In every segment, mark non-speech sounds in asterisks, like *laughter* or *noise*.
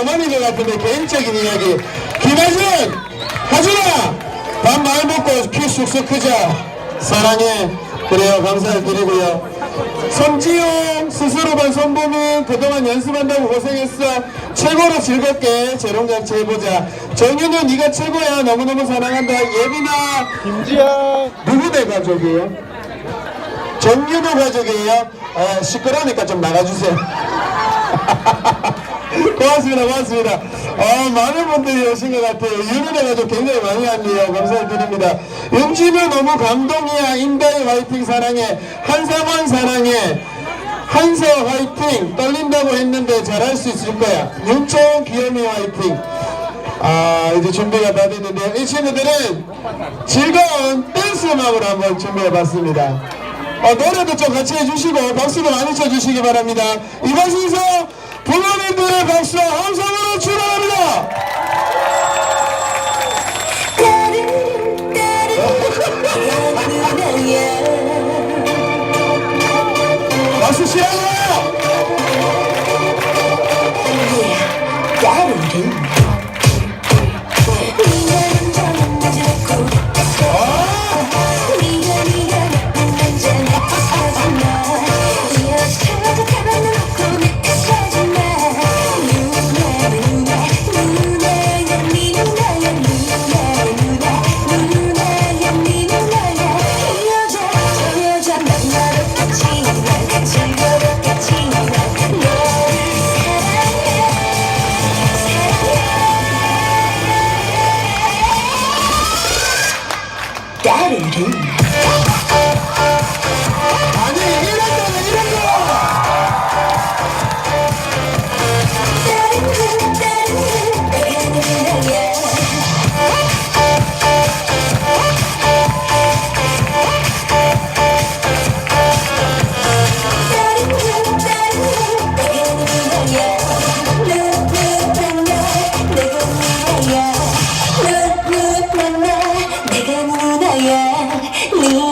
어머니 것 같은데 개인적인 이야기. 김하준, 하준아, 밥 많이 먹고 키 쑥쑥 크자. 사랑해. 그래요. 감사를 드리고요. 손지용 스스로 반 손보민 그동안 연습한다고 고생했어 최고로 즐겁게 재롱잔치 해보자 정윤은 네가 최고야 너무너무 사랑한다 예빈아 김지영 누구네 가족이에요? 정윤호 가족이에요? 어, 시끄러우니까 좀 나가주세요 *laughs* 고맙습니다. 고맙습니다. 어, 많은 분들이 오신 것 같아요. 가족 굉장히 많이 왔네요. 감사드립니다. 윤지면 너무 감동이야. 임다희 화이팅 사랑해. 한상원 사랑해. 한서 화이팅. 떨린다고 했는데 잘할 수 있을 거야. 윤총 귀요미 화이팅. 아 이제 준비가 다 됐는데요. 이 친구들은 즐거운 댄스 음악으로 한번 준비해봤습니다 어, 노래도 좀 같이 해주시고 박수도 많이 쳐주시기 바랍니다. 이번 순서 부모님들의 박수와 함성으로 출발합니다. 박수 시작해요 아니 누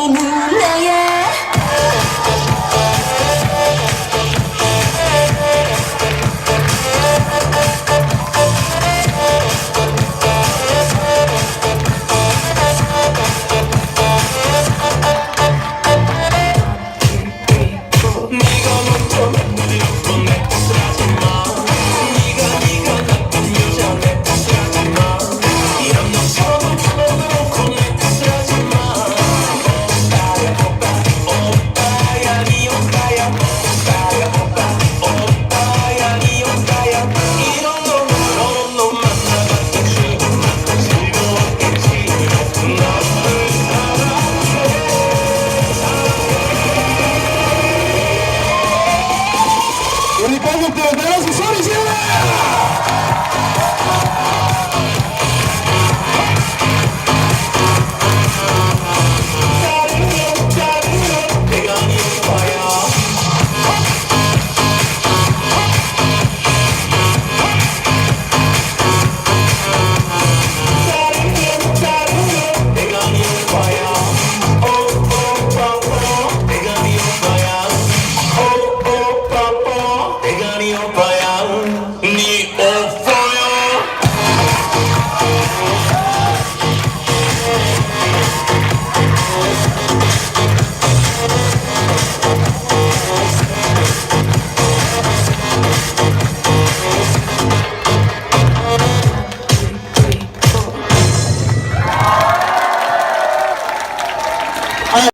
우리